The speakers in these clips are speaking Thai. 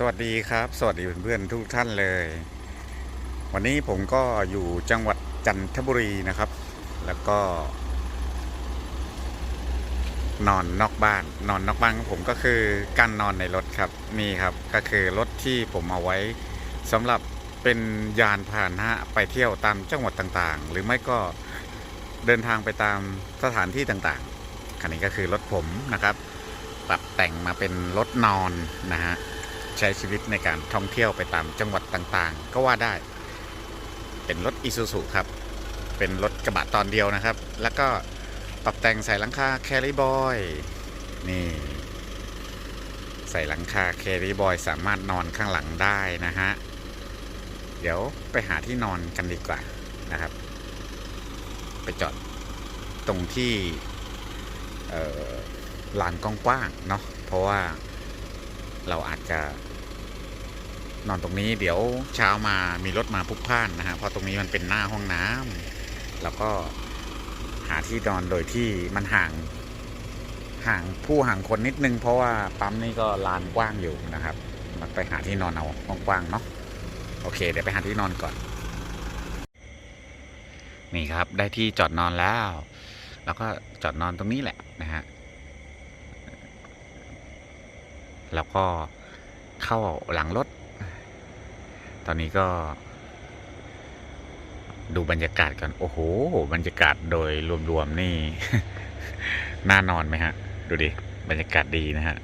สวัสดีครับ สวัสดีเพื่อนๆทุกท่านเลย วันนี้ผมก็อยู่จังหวัดจันทบุรีนะครับ แล้วก็ นอนนอกบ้าน นอนนอกบ้านของผมก็คือการนอนในรถครับนี่ครับก็คือรถที่ผมเอาไว้สำหรับเป็นยานพาหนะไปเที่ยวตามจังหวัดต่างๆ หรือไม่ก็เดินทางไปตามสถานที่ต่างๆคันนี้ก็คือรถผมนะครับ ปรับแต่งมาเป็นรถนอนนะฮะ ใช้ชีวิตในการท่องเที่ยวไปตามจังหวัดต่างๆ ก็ว่าได้ เป็นรถอิซูซุครับ เป็นรถกระบะตอนเดียวนะครับ แล้วก็ปรับแต่งใส่หลังคาแคริบอย นี่ ใส่หลังคาแคริบอยสามารถนอนข้างหลังได้นะฮะ เดี๋ยวไปหาที่นอนกันดีกว่านะครับ ไปจอดตรงที่ลานกว้างๆเนาะเพราะว่าเราอาจจะ นอนตรงนี้เดี๋ยวเช้ามามีรถมาพุกพ่านนะฮะเพราะตรงนี้มันเป็นหน้าห้องน้ำแล้วก็หาที่นอนโดยที่มันห่างห่างผู้ห่างคนนิดนึง เพราะว่าปั๊มนี่ก็ลานกว้างอยู่นะครับมันไปหาที่นอนเอากว้างๆเนาะโอเค เดี๋ยวไปหาที่นอนก่อน นี่ครับได้ที่จอดนอนแล้ว แล้วก็จอดนอนตรงนี้แหละนะฮะแล้วก็เข้าหลังรถ ตอนนี้ก็ ดูบรรยากาศกัน โอ้โห บรรยากาศโดยรวมๆนี่ น่านอนไหมฮะ ดูดิ บรรยากาศดีนะฮะ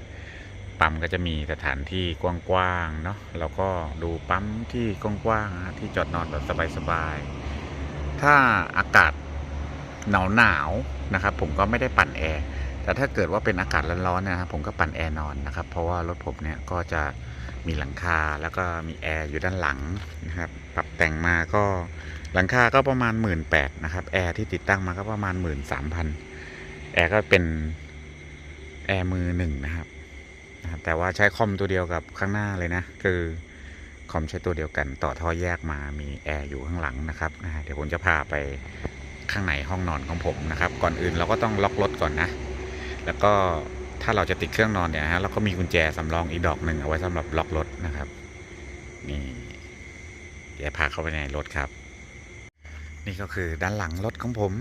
ปั๊มก็จะมีสถานที่กว้างๆเนาะแล้วก็ดูปั๊มที่กว้างๆที่จอดนอนแบบสบายๆ ถ้าอากาศหนาวๆนะครับ ผมก็ไม่ได้ปั่นแอร์แต่ถ้าเกิดว่าเป็นอากาศร้อนๆนยนะครับผมก็ปั่นแอร์นอนนะครับ เพราะว่ารถผมเนี่ยก็จะ มีหลังคาแล้วก็มีแอร์อยู่ด้านหลังนะครับ ปรับแต่งมาก็หลังคาก็ประมาณ 1 8ื่นนะครับ แอร์ที่ติดตั้งมาก็ประมาณ 1 3 0 0 0 แอร์ก็เป็นแอร์มือหนึ่งนะครับ แต่ว่าใช้คอมตัวเดียวกับข้างหน้าเลยนะ คือคอมใช้ตัวเดียวกัน ต่อท่อแยกมามีแอร์อยู่ข้างหลังนะครับเดี๋ยวผมจะพาไปข้างในห้องนอนของผมนะครับ ก่อนอื่นเราก็ต้องล็อกรถก่อนนะ แล้วก็ ถ้าเราจะติดเครื่องนอนเนี่ยฮะเราก็มีกุญแจสำรองอีกดอกหนึ่งเอาไว้สำหรับล็อกรถนะครับนี่เดี๋ยวพาเข้าไปในรถครับ นี่ก็คือด้านหลังรถของผม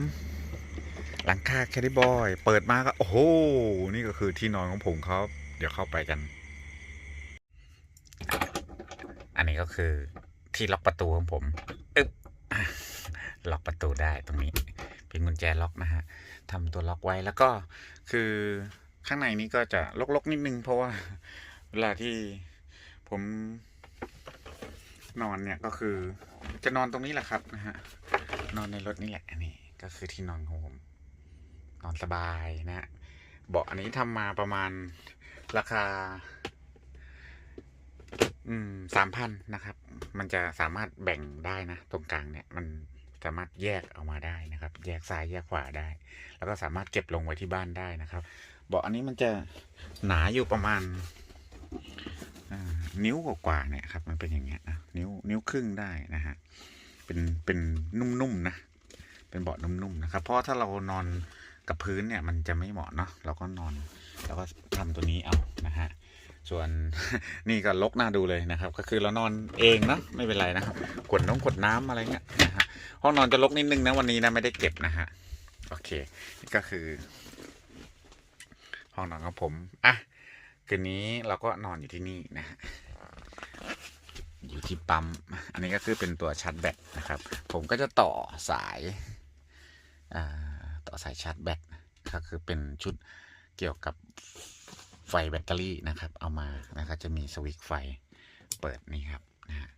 หลังคาแคดิบอยเปิดมาก็โอ้โหนี่ก็คือที่นอนของผมครับ เดี๋ยวเข้าไปกัน อันนี้ก็คือที่ล็อกประตูของผมอึ๊บล็อกประตูได้ตรงนี้ เป็นกุญแจล็อกนะฮะทำตัวล็อกไว้แล้วก็คือ ข้างในนี้ก็จะลกๆนิดนึง เพราะว่าเวลาที่ผมนอนเนี่ยก็คือจะนอนตรงนี้แหละครับนะฮะนอนในรถนี่แหละนนี้ก็คือที่นอนของผมนอนสบายนะเบาะอันนี้ทำมาประมาณราคา อืมสามพันนะครับ มันจะสามารถแบ่งได้นะ ตรงกลางเนี่ย มันสามารถแยกออกมาได้นะครับ แยกซ้ายแยกขวาได้ แล้วก็สามารถเก็บลงไว้ที่บ้านได้นะครับ เบาะอันนี้มันจะหนาอยู่ประมาณนิ้วกว่าๆเนี่ยครับมันเป็นอย่างเงี้ยนะนิ้วนิ้วครึ่งได้นะฮะเป็นเป็นนุ่มๆนะเป็นเบาะนุ่มๆนะครับเพราะถ้าเรานอนกับพื้นเนี่ยมันจะไม่เหมาะเนาะเราก็นอนแล้วก็ทำตัวนี้เอานะฮะส่วนนี่ก็ลกหน้าดูเลยนะครับ ก็คือเรานอนเองเนาะไม่เป็นไรนะครับกดน้องกดน้ำอะไรเงี้ยนะฮะห้องนอนจะลกนิดนึงนะวันนี้นะไม่ได้เก็บนะฮะโอเคนี่ก็คือ ห้องนอนของผมอะคืนนี้เราก็นอนอยู่ที่นี่นะฮะอยู่ที่ปั๊ม อันนี้ก็คือเป็นตัวชาร์จแบตนะครับ ผมก็จะต่อสายอ่าต่อสายชาร์จแบตก็คือเป็นชุดเกี่ยวกับไฟแบตเตอรี่นะครับ เอามานะครับจะมีสวิตช์ไฟเปิดนี่ครับนะฮะ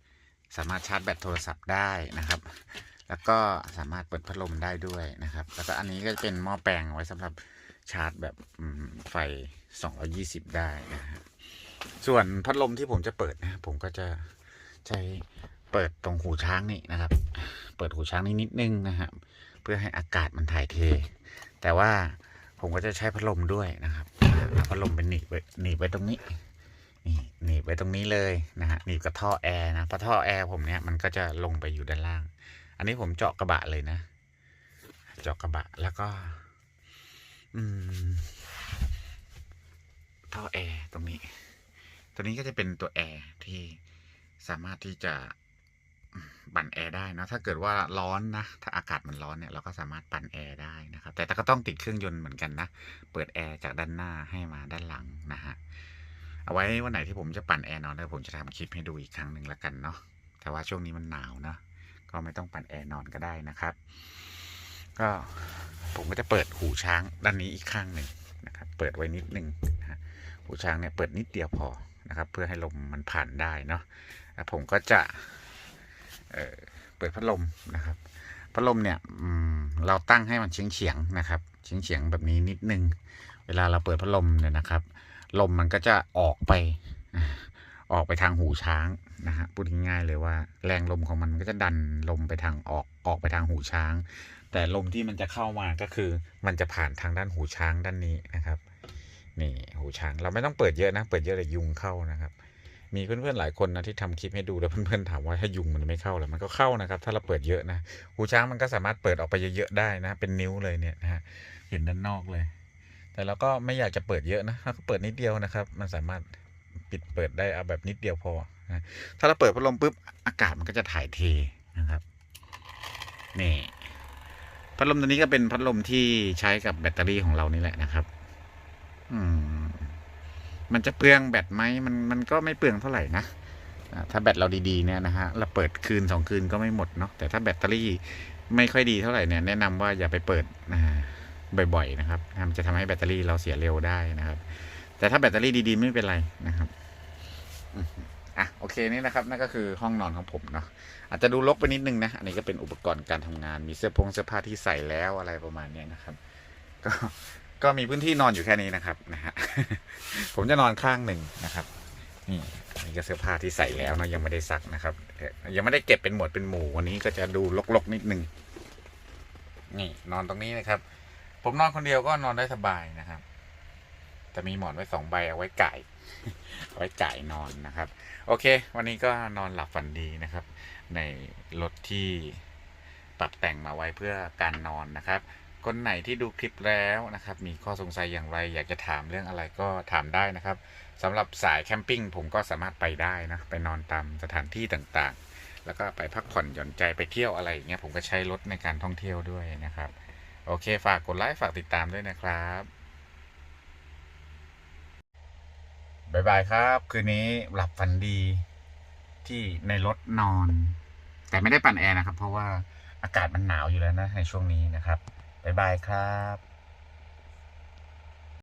สามารถชาร์จแบตโทรศัพท์ได้นะครับ แล้วก็สามารถเปิดพัดลมได้ด้วยนะครับ แล้วก็อันนี้ก็จะเป็นหม้อแปลงไว้สำหรับ ชาร์จแบบอืมไฟ 220 ได้นะฮะส่วนพัดลมที่ผมจะเปิดนะ ผมก็จะใช้เปิดตรงหูช้างนี่นะครับ เปิดหูช้างนี่นิดนึงนะฮะเพื่อให้อากาศมันถ่ายเท แต่ว่าผมก็จะใช้พัดลมด้วยนะครับพัดลมเป็นหนีบไว้หนีบไว้ตรงนี้นี่หนีบไว้ตรงนี้เลยนะฮะหนีบกับท่อแอร์นะเพราะท่อแอร์ผมเนี่ยมันก็จะลงไปอยู่ด้านล่าง อันนี้ผมเจาะกระบะเลยนะ เจาะกระบะแล้วก็ ท่อแอร์ตรงนี้ ตัวนี้ก็จะเป็นตัวแอร์ที่สามารถที่จะปั่นแอร์ได้นะถ้าเกิดว่าร้อนนะ ถ้าอากาศมันร้อนเนี่ยเราก็สามารถปั่นแอร์ได้นะครับ แต่ก็ต้องติดเครื่องยนต์เหมือนกันนะ เปิดแอร์จากด้านหน้าให้มาด้านหลังนะฮะ เอาไว้วันไหนที่ผมจะปั่นแอร์นอนแล้วผมจะทำคลิปให้ดูอีกครั้งหนึ่งละกันเนาะ แต่ว่าช่วงนี้มันหนาวเนะ ก็ไม่ต้องปั่นแอร์นอนก็ได้นะครับ ก็ผมก็จะเปิดหูช้างด้านนี้อีกข้างหนึ่งนะครับ เปิดไว้นิดนึงนะฮะหูช้างเนี่ยเปิดนิดเดียวพอนะครับ เพื่อให้ลมมันผ่านได้เนาะแล้วผมก็จะเอ่อเปิดพัดลมนะครับพัดลมเนี่ยเราตั้งให้มันเฉียงเฉียงๆนะครับ เฉียงเฉียงๆแบบนี้นิดนึง เวลาเราเปิดพัดลมเนี่ยนะครับ ลมมันก็จะออกไป ออกไปทางหูช้างนะฮะพูดง่ายๆเลยว่า แรงลมของมันก็จะดันลมไปทางออกออกไปทางหูช้าง แต่ลมที่มันจะเข้ามาก็คือ มันจะผ่านทางด้านหูช้างด้านนี้นะครับ นี่หูช้างเราไม่ต้องเปิดเยอะนะ เปิดเยอะเลยยุงเข้านะครับ มีเพื่อนๆหลายคนนะที่ทำคลิปให้ดูแล้วเพื่อนๆถามว่าถ้ายุงมันไม่เข้าหรอมันก็เข้านะครับ ถ้าเราเปิดเยอะนะหูช้างมันก็สามารถเปิดออกไปเยอะๆได้นะ เป็นนิ้วเลยเนี่ยนะฮะเห็นด้านนอกเลย แต่เราก็ไม่อยากจะเปิดเยอะนะเราก็เปิดนิดเดียวนะครับ มันสามารถปิดเปิดได้เอาแบบนิดเดียวพอนะถ้าเราเปิดพัดลมปุ๊บอากาศมันก็จะถ่ายเทนะครับนี่ พัดลมตัวนี้ก็เป็นพัดลมที่ใช้กับแบตเตอรี่ของเรานี่แหละนะครับ อืม มันจะเปลืองแบตไหมมันมันก็ไม่เปลืองเท่าไหร่นะถ้าแบตเราดีๆเนี่ยนะฮะเราเปิดคืนสองคืนก็ไม่หมดเนาะแต่ถ้าแบตเตอรี่ไม่ค่อยดีเท่าไหร่เนี่ยแนะนำว่าอย่าไปเปิดบ่อย ๆ นะครับมันจะทำให้แบตเตอรี่เราเสียเร็วได้นะครับ แต่ถ้าแบตเตอรี่ดีๆ ไม่เป็นไรนะครับ อะโอเคนี่นะครับนั่นก็คือห้องนอนของผมเนาะอาจจะดูรกไปนิดนึงนะ อันนี้ก็เป็นอุปกรณ์การทำงานมีเสื้อพงเสื้อผ้าที่ใส่แล้วอะไรประมาณนี้นะครับ ก็ก็มีพื้นที่นอนอยู่แค่นี้นะครับนะฮะผมจะนอนข้างหนึ่งนะครับนี่อันนี่ก็เสื้อผ้าที่ใส่แล้วเนาะยังไม่ได้ซักนะครับ ยังไม่ได้เก็บเป็นหมวดเป็นหมู่วันนี้ก็จะดูรกๆนิดนึงนี่นอนตรงนี้นะครับ ผมนอนคนเดียวก็นอนได้สบายนะครับ แต่มีหมอนไว้สองใบเอาไว้ไก่เอาไว้ไก่นอนนะครับ โอเค วันนี้ก็นอนหลับฝันดีนะครับ ในรถที่ปรับแต่งมาไว้เพื่อการนอนนะครับ คนไหนที่ดูคลิปแล้วนะครับ มีข้อสงสัยอย่างไร อยากจะถามเรื่องอะไรก็ถามได้นะครับสำหรับสายแคมปิ้งผมก็สามารถไปได้นะไปนอนตามสถานที่ต่างๆ แล้วก็ไปพักผ่อนหย่อนใจไปเที่ยวอะไรอย่างเงี้ยผมก็ใช้รถในการท่องเที่ยวด้วยนะครับ โอเคฝากกดไลค์ฝากติดตามด้วยนะครับ บายบายครับ คืนนี้หลับฝันดีที่ในรถนอน แต่ไม่ได้ปั่นแอร์นะครับ เพราะว่าอากาศมันหนาวอยู่แล้วนะในช่วงนี้นะครับบายบายครับ